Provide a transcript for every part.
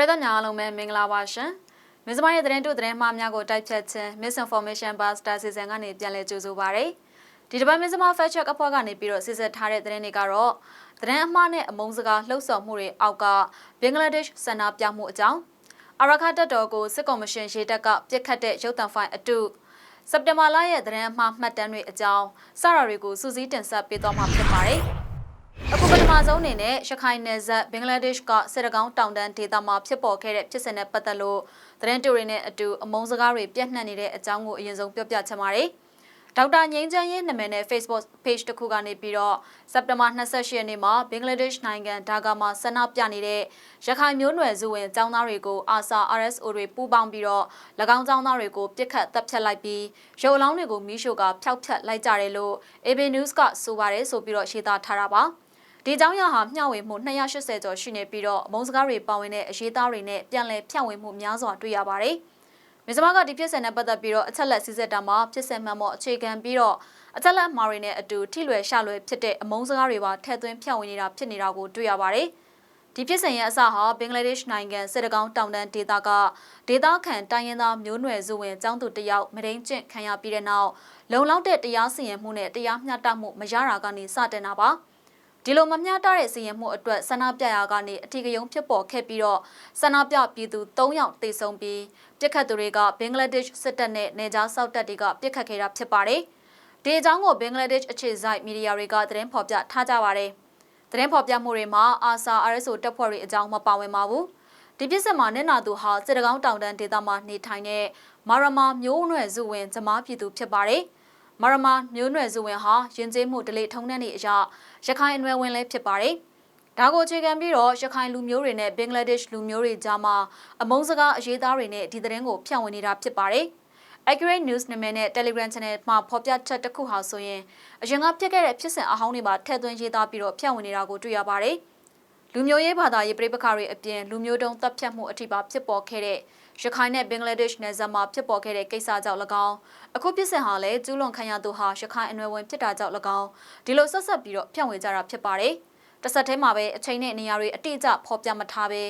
ရိသတ်များအားလုံးပဲမင်္ဂလာပါရှင်။မစ္စမရဲ့သတင်းတို့သတင်းမှားများကိုတိုက်ဖြတ်ခြင်း Misinformation Buster စီစဉ်ကနေပြန်လည်ကြိုဆိုပါရစေ။ဒီတစ်ပတ်မစ္စမ Fact Check အဖွဲ့ကနေပြီးတော့စစ်စစ်ထားတဲ့သတင်းတွေကတော့သတင်းအမှားနဲ့အမုန်းစကားလှုပ်ဆော်မှုတွေအောက်ကဘင်္ဂလားဒေ့ရှ်စန္ဒပြမှုအကြောင်းအရခတ်တပ်တော်ကိုစစ်ကော်မရှင်ရေတပ်ကပြစ်ခတ်တဲ့ရုပ်သံဖိုင်အတုစက်တင်ဘာလရဲ့သတင်းအမှားမှတ်တမ်းတွေအကြောင်းစရတွေကိုစူးစီးတင်ဆက်ပေးသွားမှာဖြစ်ပါတယ်။ အခုပထမဆုံးအနေနဲ့ရခိုင်နယ်စပ်ဘင်္ဂလားဒေ့ရှ်ကစစ်တကောင်းတောင်တန်းဒေသမှာဖြစ်ပေါ်ခဲ့တဲ့ဖြစ်စဉ်နဲ့ပတ်သက်လို့သတင်းတူတွေနဲ့အတူအမုန်းစကားတွေပြန့်နှံ့နေတဲ့အကြောင်းကိုအရင်ဆုံးပြောပြချင်ပါတယ်။ဒေါက်တာငိမ့်ချမ်းရဲ့နာမည်နဲ့ Facebook page တစ်ခုကနေပြီးတော့စက်တင်ဘာ28ရက်နေ့မှာဘင်္ဂလားဒေ့ရှ်နိုင်ငံဒါကာမှာဆန္ဒပြနေတဲ့ရခိုင်မျိုးနွယ်စုဝင်ចောင်းသားတွေကိုအာဆာ RSO တွေပူးပေါင်းပြီးတော့၎င်းចောင်းသားတွေကိုပြစ်ခတ်တပ်ဖြတ်လိုက်ပြီးရုပ်အလောင်းတွေကိုမီးရှို့ကဖျောက်ဖျက်လိုက်ကြတယ်လို့ AB News ကဆိုပါတယ်ဆိုပြီးတော့ရှင်းသားထားတာပါ။ ဒီကြောင်းရဟာမျှဝေမှု280ကျော်ရှိနေပြီးတော့မုံစကားတွေပါဝင်တဲ့အရေးသားတွေနဲ့ပြန်လည်ဖြန့်ဝေမှုများစွာတွေ့ရပါတယ်။မြစမကဒီဖြစ်စဉ်နဲ့ပတ်သက်ပြီးတော့အချက်လက်စစ်စစ်တာမှာဖြစ်စဉ်မှန်ပေါ်အခြေခံပြီးတော့အချက်လက်မာရီနဲ့အတူထိလွယ်ရှလွယ်ဖြစ်တဲ့အမုံစကားတွေပါထည့်သွင်းဖြန့်ဝေနေတာဖြစ်နေတာကိုတွေ့ရပါတယ်။ဒီဖြစ်စဉ်ရဲ့အစဟာဘင်္ဂလားဒေ့ရှ်နိုင်ငံစစ်တကောင်းတောင်တန်းဒေသကဒေသခံတိုင်းရင်းသားမျိုးနွယ်စုဝင်ចောင်းသူတယောက်မရင်းကျင့်ခံရပြီးတဲ့နောက်လုံလောက်တဲ့တရားစီရင်မှုနဲ့တရားမျှတမှုမရတာကနေစတင်တာပါ။ ဒီလိုမမျှတတဲ့စီရင်မှုအတွက်ဆန္ဒပြရာကနေအထီးကယုံဖြစ်ပေါ်ခဲ့ပြီးတော့ဆန္ဒပြပြည်သူ၃ယောက်တေဆုံးပြီးပြစ်ခတ်သူတွေကဘင်္ဂလားဒေ့ရှ်စစ်တပ်နဲ့နေကြားစောက်တပ်တွေကပြစ်ခတ်ခဲ့တာဖြစ်ပါတယ်။ဒီအကြောင်းကိုဘင်္ဂလားဒေ့ရှ်အခြေစိုက်မီဒီယာတွေကသတင်းဖော်ပြထားကြပါတယ်။သတင်းဖော်ပြမှုတွေမှာအာဆာ RSO တပ်ဖွဲ့တွေအကြောင်းမပါဝင်ပါဘူး။ဒီပြစ်စစ်မှာနေနာသူဟာစစ်တကောင်းတောင်တန်းဒေသမှာနေထိုင်တဲ့မာရမာမျိုးနွယ်စုဝင်ဇမားပြည်သူဖြစ်ပါတယ်။ မရမာမျိုးနွယ်စုဝင်ဟာယဉ်ကျေးမှုဒလိထုံးတဲ့နေအရာရခိုင်အနွယ်ဝင်လည်းဖြစ်ပါတယ်။ဒါကိုအခြေခံပြီးတော့ရခိုင်လူမျိုးတွေနဲ့ဘင်္ဂလားဒေ့ရှ်လူမျိုးတွေကြားမှာအမုန်းစကားအရေးသားတွေနဲ့ဒီသတင်းကိုဖြန့်ဝေနေတာဖြစ်ပါတယ်။ Accurate News နာမည်နဲ့ Telegram Channel မှာဖော်ပြချက်တစ်ခုဟာဆိုရင်အရင်ကဖြစ်ခဲ့တဲ့ဖြစ်စဉ်အဟောင်းတွေမှာထည့်သွင်းရေးသားပြီးတော့ဖြန့်ဝေနေတာကိုတွေ့ရပါတယ်။လူမျိုးရေးဘာသာရေးပြိပခါတွေအပြင်လူမျိုးတုံးတပ်ဖြတ်မှုအထိပါဖြစ်ပေါ်ခဲ့တဲ့ ရခိုင်နဲ့ဘင်္ဂလားဒေ့ရှ်နယ်စပ်မှာဖြစ်ပေါ်ခဲ့တဲ့ကိစ္စကြောင့်၎င်းအခုပြစ်စင်ဟာလည်းကျူးလွန်ခံရသူဟာရခိုင်အနွယ်ဝင်ဖြစ်တာကြောင့်၎င်းဒီလိုဆက်ဆက်ပြီးတော့ဖြန့်ဝေကြတာဖြစ်ပါတယ်တဆက်တည်းမှာပဲအချိန်နဲ့နေရာတွေအတိအကျဖော်ပြမထားပဲ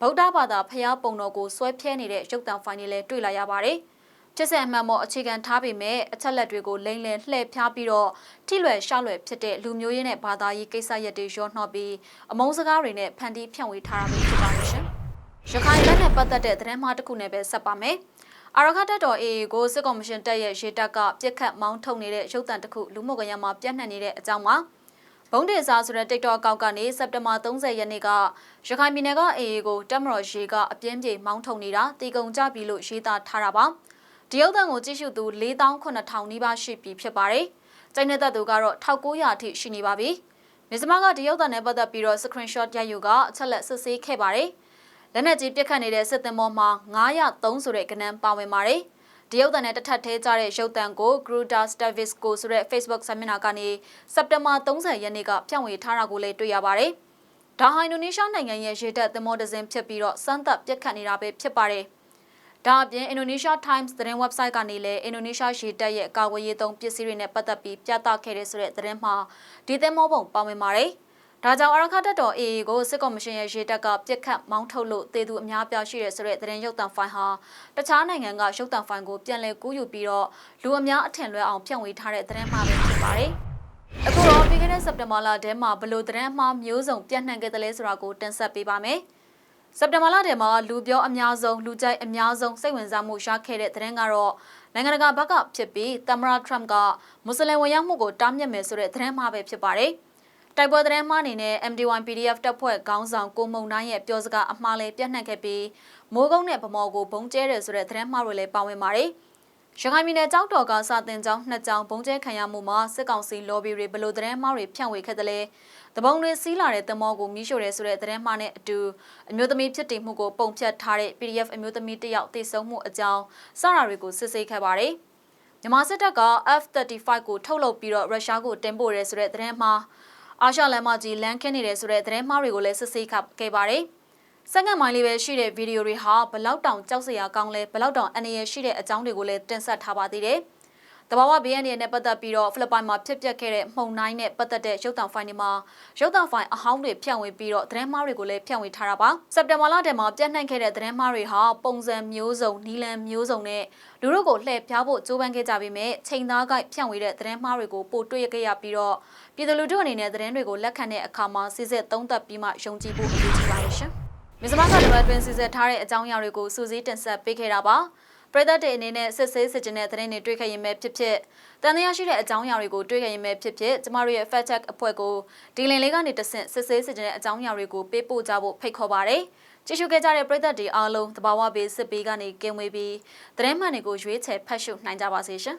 ဗုဒ္ဓဘာသာဖျားပုံတော်ကိုဆွဲဖြဲနေတဲ့ရုပ်သံဖိုင်တွေလည်းတွေ့လာရပါတယ်ဖြစ်စဉ်အမှန်ပေါ်အခြေခံထားပေမဲ့အချက်လက်တွေကိုလိမ့်လည်လှည့်ဖျားပြီးတော့ထိလွယ်ရှလွယ်ဖြစ်တဲ့လူမျိုးရေးနဲ့ဘာသာရေးကိစ္စရပ်တွေရောနှော့ပြီးအမုန်းစကားတွေနဲ့ဖန်တီးဖြန့်ဝေထားတာမျိုးဖြစ်ပါလိမ့်ရှင် ရခိုင်လက်နဲ့ပတ်သက်တဲ့သတင်းမှားတစ်ခုနဲ့ပဲဆက်ပါမယ်။အာရခတ်တော် AA ကိုစစ်ကော်မရှင်တပ်ရဲ့ရေတပ်ကပြစ်ခတ်မောင်းထုတ်နေတဲ့ရုပ်သံတစ်ခုလူမှုကွန်ရက်မှာပြန့်နှံ့နေတဲ့အကြောင်းပါ။ဘုံဒေစာဆိုတဲ့ TikTok အကောင့်ကနေစက်တင်ဘာ30ရက်နေ့ကရခိုင်ပြည်နယ်က AA ကိုတပ်မတော်ရေကအပြင်းပြေမောင်းထုတ်နေတာတီကုံကြပြီလို့ရေးသားထားတာပါ။ဒီရုပ်သံကိုကြည့်ရှုသူ4800နီးပါးရှိပြီဖြစ်ပါတယ်။ကျိုင်းတဲ့သူကတော့1900အထိရှိနေပါပြီ။မြစမကဒီရုပ်သံနဲ့ပတ်သက်ပြီးတော့ screenshot ရိုက်ယူကအချက်လက်စစ်ဆေးခဲ့ပါတယ်။ လက်နက်ကြီးပစ်ခတ်နေတဲ့စစ်သင်္ဘောမှာ903ဆိုတဲ့ကနန်းပါဝင်ပါတယ်။တရုတ်တန်နဲ့တထက်သေးကြတဲ့ရုပ်တံကို Gruda Stavis ကိုဆိုတဲ့ Facebook စာမျက်နှာကနေစက်တင်ဘာ30ရက်နေ့ကဖြန့်ဝေထားတာကိုလည်းတွေ့ရပါတယ်။ဒါဟာအင်ဒိုနီးရှားနိုင်ငံရဲ့ရေတပ်သင်္ဘောတစ်စင်းဖြစ်ပြီးတော့စမ်းသပ်ပစ်ခတ်နေတာပဲဖြစ်ပါတယ်။ဒါအပြင် Indonesia Times သတင်း website ကနေလည်းအင်ဒိုနီးရှားရေတပ်ရဲ့ကာကွယ်ရေးသုံးပစ္စည်းတွေနဲ့ပတ်သက်ပြီးပြသခဲ့တဲ့ဆိုတဲ့သတင်းမှာဒီသင်္ဘောပုံပါဝင်ပါတယ်။ ဒါကြောင့်အရခတ်တပ်တော် AA ကိုစစ်ကော်မရှင်ရဲ့ရေတပ်ကပြစ်ခတ်မောင်းထုတ်လို့တေသူအများပြားရှိတဲ့ဆိုတဲ့သတင်းရုပ်သံဖိုင်ဟာတခြားနိုင်ငံကရုပ်သံဖိုင်ကိုပြန်လည်ကူးယူပြီးတော့လူအများအထင်လွဲအောင်ဖြန့်ဝေထားတဲ့သတင်းမှာပဲဖြစ်ပါတယ်။အခုတော့ပြီးခဲ့တဲ့စက်တင်ဘာလထဲမှာဘလို့သတင်းမှားမျိုးစုံပြန့်နှံ့ခဲ့တယ်လဲဆိုတာကိုတင်ဆက်ပေးပါမယ်။စက်တင်ဘာလထဲမှာလူပြောအများဆုံးလူကြိုက်အများဆုံးစိတ်ဝင်စားမှုရခဲ့တဲ့သတင်းကတော့နိုင်ငံတကာဘက်ကဖြစ်ပြီးသမ္မတထရမ့်ကမွတ်စလင်ဝင်ရောက်မှုကိုတားမြစ်မယ်ဆိုတဲ့သတင်းမှားပဲဖြစ်ပါတယ်။ တိုက်ပွဲသတင်းမှားအနေနဲ့ MD1 PDF တပ်ဖွဲ့ခေါင်းဆောင်ကိုမုံတိုင်းရဲ့ပြောစကားအမှားလေးပြန့်နှံ့ခဲ့ပြီးမိုးကုန်းနဲ့ဗမော်ကိုဘုံကျဲတယ်ဆိုတဲ့သတင်းမှားတွေလည်းပါဝင်ပါတယ်။ရခိုင်ပြည်နယ်ကြောက်တော်ကစာတင်ကျောင်းနှစ်ကျောင်းဘုံကျဲခံရမှုမှာစစ်ကောင်စီ lobby တွေဘလို့သတင်းမှားတွေဖြန့်ဝေခဲ့တယ်လဲ။တပုံတွေစီးလာတဲ့တမောကိုမီးရှို့တယ်ဆိုတဲ့သတင်းမှားနဲ့အတူအမျိုးသမီးဖြစ်တည်မှုကိုပုံဖြတ်ထားတဲ့ PDF အမျိုးသမီးတယောက်တည်ဆုံမှုအကြောင်းစတာတွေကိုစစ်ဆေးခဲ့ပါတယ်။မြန်မာစစ်တပ်က F35 ကိုထုတ်လုပ်ပြီးတော့ရုရှားကိုတင်ပို့ရဲဆိုတဲ့သတင်းမှား အာရှလမ်းမကြီးလမ်းခင်းနေတယ်ဆိုတဲ့သတင်းမှားတွေကိုလည်းစစ်ဆေးခဲ့ပါတယ်။စက္ကန့်မိုင်းလေးပဲရှိတဲ့ဗီဒီယိုတွေဟာဘလောက်တောင်ကြောက်စရာကောင်းလဲဘလောက်တောင်အနေရရှိတဲ့အကြောင်းတွေကိုလည်းတင်ဆက်ထားပါသေးတယ်။ တဘာဝ BNN နဲ့ပတ်သက်ပြီးတော့ဖိလစ်ပိုင်မှာဖြစ်ပျက်ခဲ့တဲ့မှုန်တိုင်းနဲ့ပတ်သက်တဲ့ရုပ်သံဖိုင်တွေမှာရုပ်သံဖိုင်အဟောင်းတွေဖြန့်ဝေပြီးတော့သတင်းမှားတွေကိုလည်းဖြန့်ဝေထားတာပါစက်တင်ဘာလတည်းမှာပြန့်နှံ့ခဲ့တဲ့သတင်းမှားတွေဟာပုံစံမျိုးစုံနီလန်မျိုးစုံနဲ့လူတို့ကိုလှည့်ဖျားဖို့ကြိုးပမ်းခဲ့ကြပေမဲ့ချိန်သားကိုက်ဖြန့်ဝေတဲ့သတင်းမှားတွေကိုပို့တွေ့ခဲ့ရပြီးတော့ပြည်သူလူထုအနေနဲ့သတင်းတွေကိုလက်ခံတဲ့အခါမှာစစ်စစ်သုံးသပ်ပြီးမှယုံကြည်ဖို့အရေးကြီးပါတယ်ရှင်မြစမကတပတ်တွင်စစ်စစ်ထားတဲ့အကြောင်းအရာတွေကိုစူးစီးတင်ဆက်ပေးခဲ့တာပါ ပရိသတ်တွေအနေနဲ့စစ်ဆေးစစ်ကျင်တဲ့သတင်းတွေတွေ့ခဲ့ရင်ပဲဖြစ်ဖြစ်တန်တရားရှိတဲ့အကြောင်းအရာတွေကိုတွေ့ခဲ့ရင်ပဲဖြစ်ဖြစ်ကျမတို့ရဲ့ fact check အဖွဲ့ကိုဒီလင်လေးကနေတဆင့်စစ်ဆေးစစ်ကျင်တဲ့အကြောင်းအရာတွေကိုပေးပို့ကြဖို့ဖိတ်ခေါ်ပါတယ်ကြည့်ရှုခဲ့ကြတဲ့ပရိသတ်တွေအားလုံးတဘာဝဘေးစစ်ပေးကနေကင်းဝေးပြီးသတင်းမှန်တွေကိုရွေးချယ်ဖတ်ရှုနိုင်ကြပါစေရှင်